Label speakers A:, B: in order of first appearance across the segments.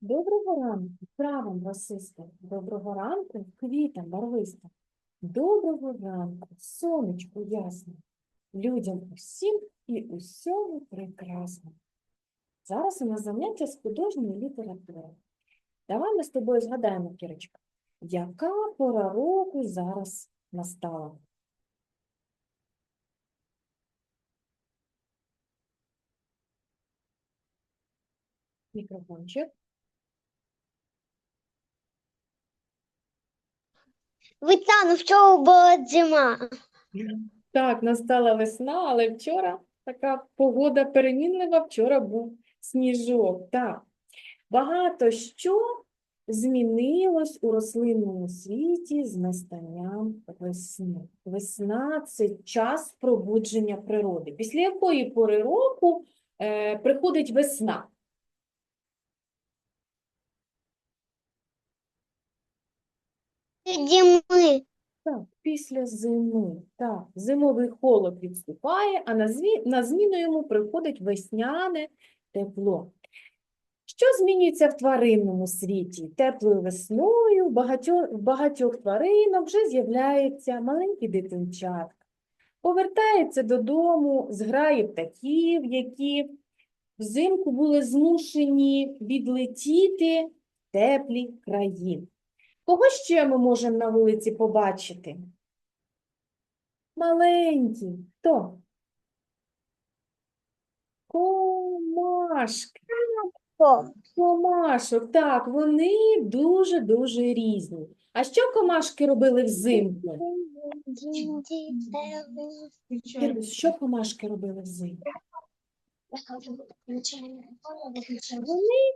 A: Доброго ранку, травам росистим, доброго ранку, квітам барвистим. Доброго ранку, сонечку ясне, людям усім і усьому прекрасно. Зараз у нас заняття з художньої літератури. Давай ми з тобою згадаємо, Кірочка, яка пора року зараз настала? Мікрофончик.
B: Витяну, вчора була зима.
A: Так, настала весна, але вчора така погода перемінлива, вчора був сніжок. Так, багато що змінилось у рослинному світі з настанням весни. Весна – це час пробудження природи. Після якої пори року е, приходить весна?
B: Зими.
A: Так, після зими. Так, зимовий холод відступає, а на, зві... на зміну йому приходить весняне тепло. Що змінюється в тваринному світі? Теплою весною в багатьох, в багатьох тваринок вже з'являється маленький дитинчатка. Повертається додому зграї птахів, які взимку були змушені відлетіти в теплі краї. Кого ще ми можемо на вулиці побачити? Маленькі. Хто? Комашки. Комашок, так, вони дуже-дуже різні. А що комашки робили взимку? Що комашки робили взимку? Вони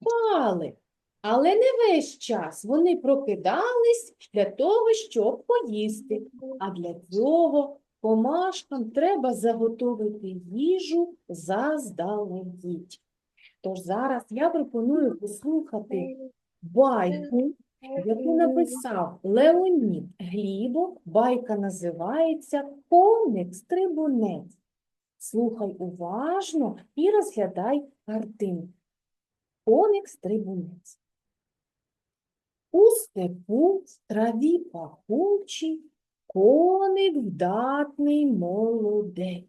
A: Спали. Але не весь час. Вони прокидались для того, щоб поїсти. А для цього комашкам треба заготовити їжу заздалегідь. Тож зараз я пропоную послухати байку, яку написав Леонід Глібов. Байка називається Коник-стрибунець. Слухай уважно і розглядай картинку. Коник-стрибунець. У степу в траві пахучій коник вдатний молодець.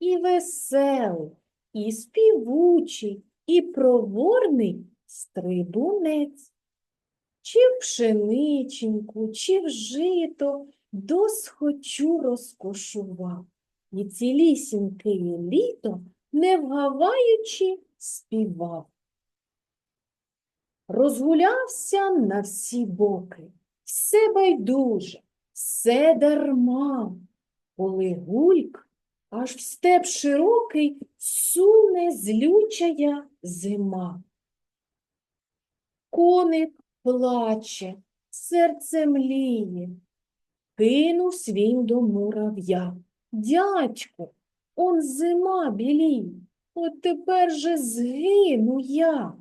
A: І веселий, і співучий, і проворний стрибунець. Чи в пшениченьку, чи в жито досхочу розкошував. І цілісіньке літо, не вгаваючи, співав. Розгулявся на всі боки, все байдуже, все дарма, коли гульк аж в степ широкий суне злючая зима. Коник плаче, серце мліє, кинувсь він до мурав'я. Дядьку, он зима біліє, от тепер же згину я.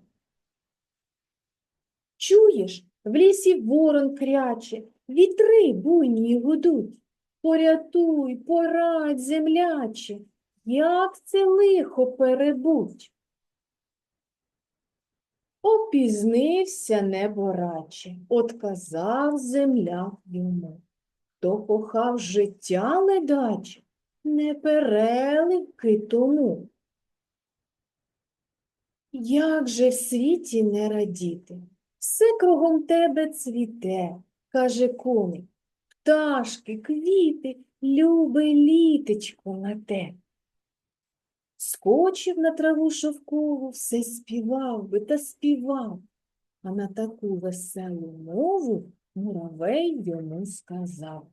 A: Чуєш, в лісі ворон кряче, вітри буйні гудуть. Порятуй, порадь, земляче, як це лихо перебуть. Опізнився небораче, отказав земля йому. Хто кохав життя ледаче, не переливки тому. Як же в світі не радіти? Все кругом тебе цвіте, каже коник. Пташки, квіти, любе літечко на те. Скочив на траву шовкову, все співав би та співав, а на таку веселу мову муравей йому сказав.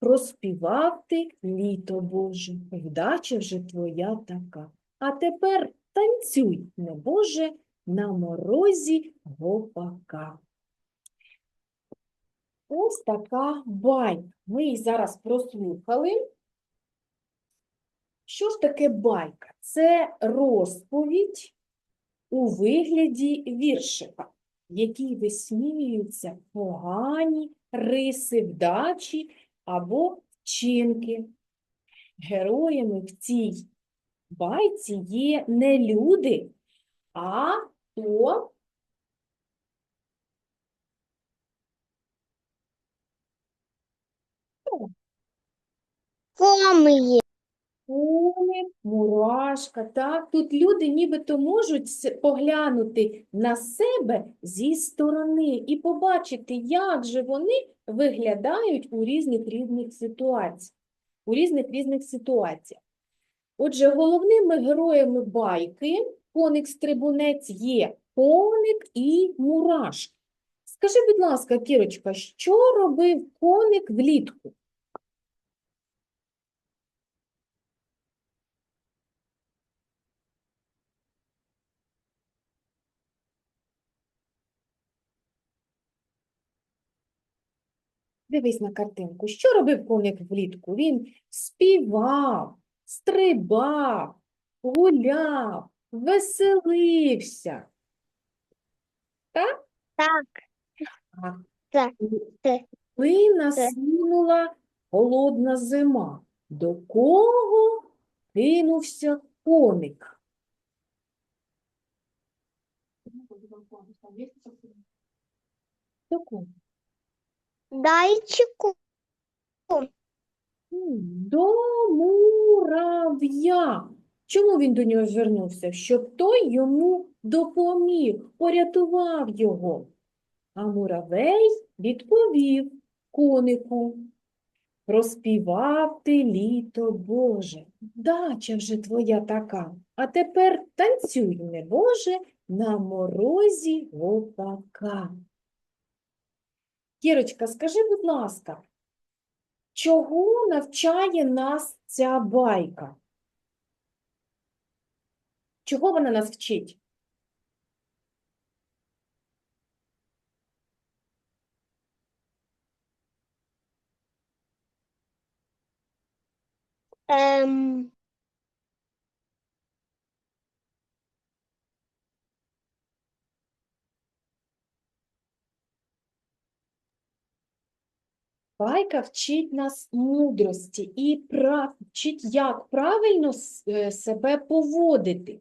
A: Проспівав ти, літо Боже, вдача вже твоя така. А тепер танцюй, небоже, на морозі гопака. Ось така байка. Ми її зараз прослухали. Що ж таке байка? Це розповідь у вигляді віршика, в якій висміюються погані риси вдачі або вчинки. Героями в цій байці є не люди, А то
B: Коми.
A: Коник, мурашка, так? Тут люди нібито можуть поглянути на себе зі сторони і побачити, як же вони виглядають у різних різних ситуаціях. У різних різних ситуаціях. Отже, головними героями байки коник-стрибунець є коник і мурашка. Скажи, будь ласка, Кірочка, що робив коник влітку? Дивись на картинку. Що робив коник влітку? Він співав, стрибав, гуляв, веселився.
B: Так. Так, так.
A: Насунула холодна зима, до кого кинувся коник? До кого?
B: Дайчику.
A: До мурав'я. Чому він до нього звернувся? Щоб той йому допоміг, порятував його. А муравей відповів конику. Проспівав ти літо Боже, дача вже твоя така, а тепер танцюй, не Боже, на морозі гопака. Кірочка, скажи, будь ласка, чого навчає нас ця байка? Чого вона нас вчить?
B: Ем,
A: Байка вчить нас мудрості і прав... вчить, як правильно е, себе поводити.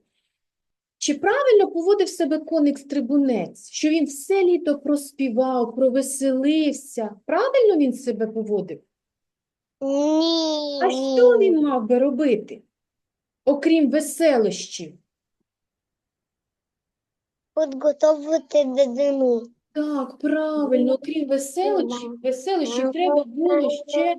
A: Чи правильно поводив себе коник-стрибунець, що він все літо проспівав, провеселився? Правильно він себе поводив?
B: ні.
A: А що він мав би робити, окрім веселощів?
B: Підготовити до зими.
A: Так, правильно, окрім веселощів, веселощів треба було ще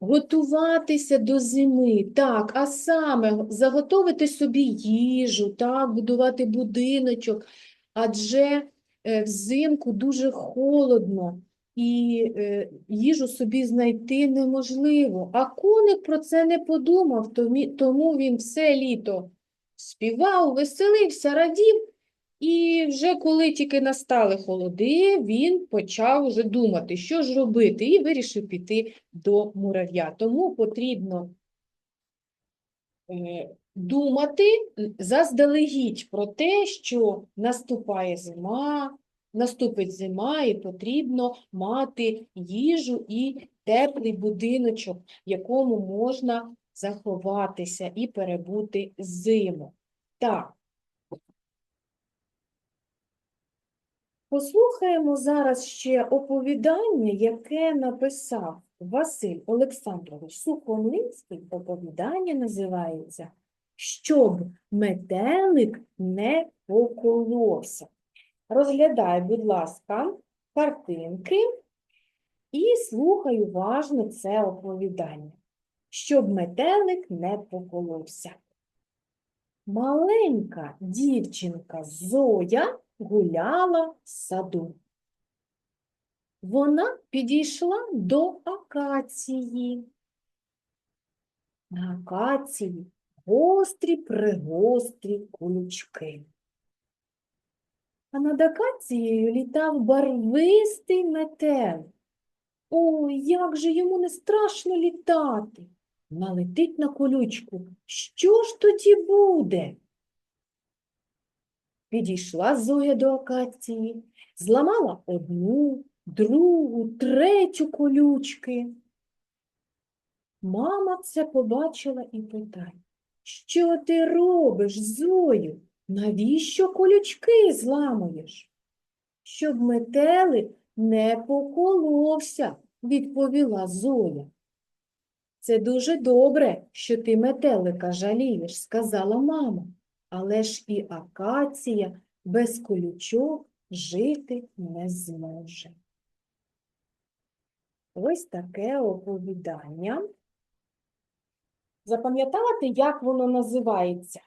A: Готуватися до зими, так, а саме заготовити собі їжу, так, будувати будиночок, адже е, взимку дуже холодно і е, їжу собі знайти неможливо. А коник про це не подумав, тому він все літо співав, веселився, радів. І вже коли тільки настали холоди, він почав вже думати, що ж робити, і вирішив піти до мурав'я. Тому потрібно е, думати заздалегідь про те, що наступає зима, наступить зима, і потрібно мати їжу і теплий будиночок, в якому можна заховатися і перебути зиму. Так. Послухаємо зараз ще оповідання, яке написав Василь Олександрович Сухомлинський. Оповідання називається «Щоб метелик не поколовся». Розглядай, будь ласка, картинки і слухай уважно це оповідання. Щоб метелик не поколовся. Маленька дівчинка Зоя гуляла в саду. Вона підійшла до акації. На акації гострі пригострі колючки. А над акацією літав барвистий метелик. Ой, як же йому не страшно літати. Налетить на колючку. Що ж тоді буде? Підійшла Зоя до акації, зламала одну, другу, третю колючки. Мама це побачила і питає, що ти робиш, Зою? Навіщо колючки зламуєш? Щоб метелик не поколовся, відповіла Зоя. Це дуже добре, що ти метелика жалієш, сказала мама. Але ж і акація без колючок жити не зможе. Ось таке оповідання. Запам'ятала як воно називається?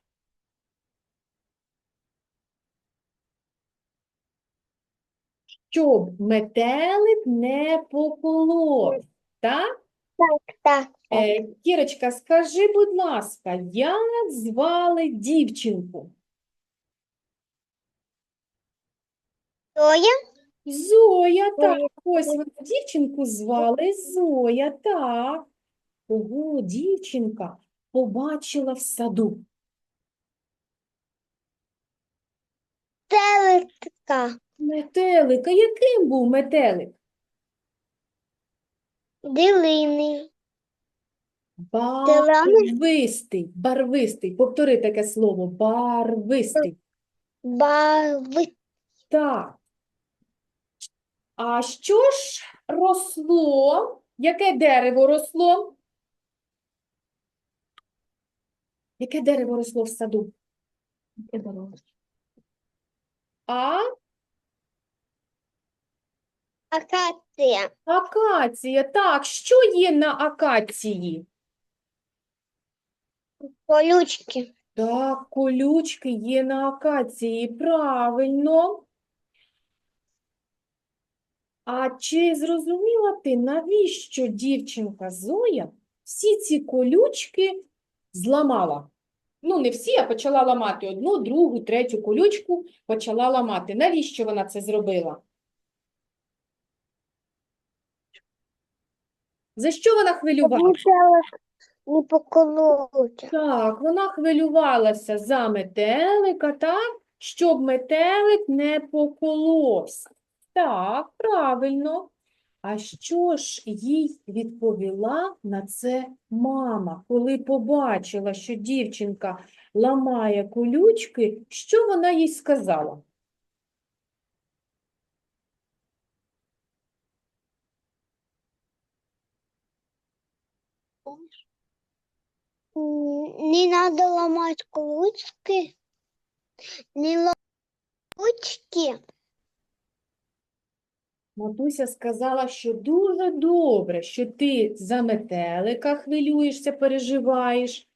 A: Щоб метелик не поколов. Так?
B: Так,
A: Е, Кірочка, скажи, будь ласка, як звали дівчинку?
B: Соя,
A: Зоя, так. Ось вона дівчинку звали Зоя, так. Ого, дівчинка побачила в саду.
B: телетка,
A: Метелика. Яким був метелик?
B: дилини,
A: Барвистий, барвистий. Повтори таке слово. Барвистий.
B: барви,
A: Так. А що ж росло? Яке дерево росло? Яке дерево росло в саду? А
B: акація,
A: акація. Так, що є на акації?
B: Колючки,
A: Так, колючки є на акації. Правильно. А чи зрозуміла ти, навіщо дівчинка Зоя всі ці колючки зламала? Ну, не всі, а почала ламати одну, другу, третю колючку почала ламати. Навіщо вона це зробила? За що вона хвилювалася?
B: Не поколоться.
A: Так, вона хвилювалася за метелика, так, щоб метелик не поколовся. Так, правильно. А що ж їй відповіла на це мама, коли побачила, що дівчинка ламає колючки, що вона їй сказала?
B: Не надо ломать колючки, не ломать колючки.
A: Матуся сказала, що дуже добре, що ти за метелика хвилюєшся, переживаєш,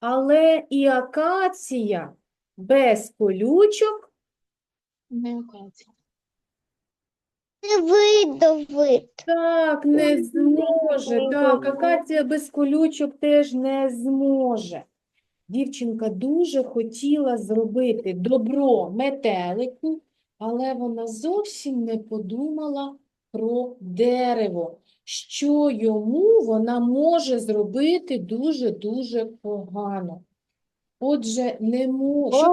A: але і акація без колючок
B: Не видавить.
A: так не зможе. Так, акація без колючок теж не зможе. Дівчинка дуже хотіла зробити добро метелику, але вона зовсім не подумала про дерево, що йому вона може зробити дуже-дуже погано. Отже, не може.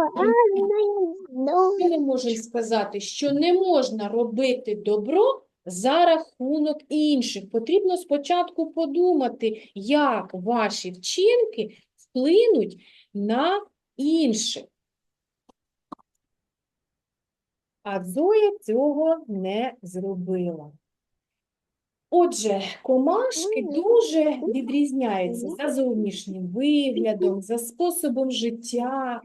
A: Ми не можемо сказати, що не можна робити добро за рахунок інших. Потрібно спочатку подумати, як ваші вчинки вплинуть на інших. А Зоя цього не зробила. Отже, комашки дуже відрізняються за зовнішнім виглядом, за способом життя.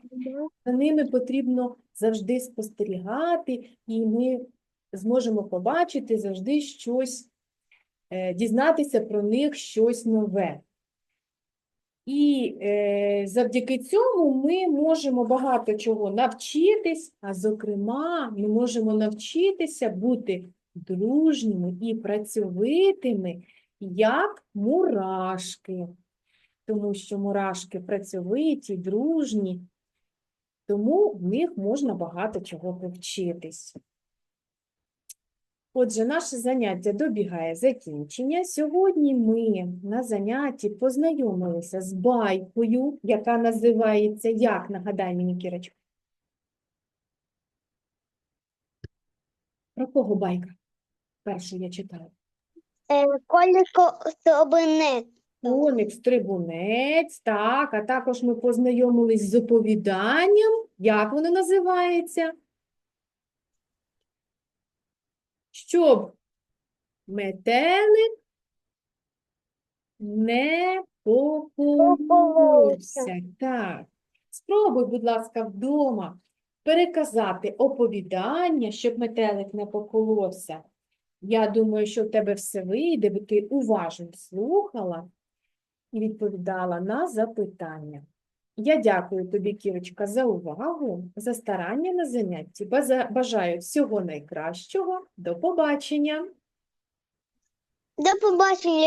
A: За ними потрібно завжди спостерігати, і ми зможемо побачити завжди щось, е, дізнатися про них щось нове. І е, завдяки цьому ми можемо багато чого навчитись, а зокрема, ми можемо навчитися бути дружніми і працьовитими, як мурашки. Тому що мурашки працьовиті, дружні, тому в них можна багато чого повчитись. Отже, наше заняття добігає закінчення. Сьогодні ми на занятті познайомилися з байкою, яка називається як? Нагадай мені, Кірочка. Про кого байка? Першу я читала.
B: Коліко собинець.
A: Коник стрибунець, так, а також ми познайомились з оповіданням. Як воно називається? Щоб метелик не поколовся. Так. Спробуй, будь ласка, вдома переказати оповідання, щоб метелик не поколовся. Я думаю, що в тебе все вийде, бо ти уважно слухала і відповідала на запитання. Я дякую тобі, Кірочка, за увагу, за старання на занятті. Бажаю всього найкращого. До побачення!
B: До побачення.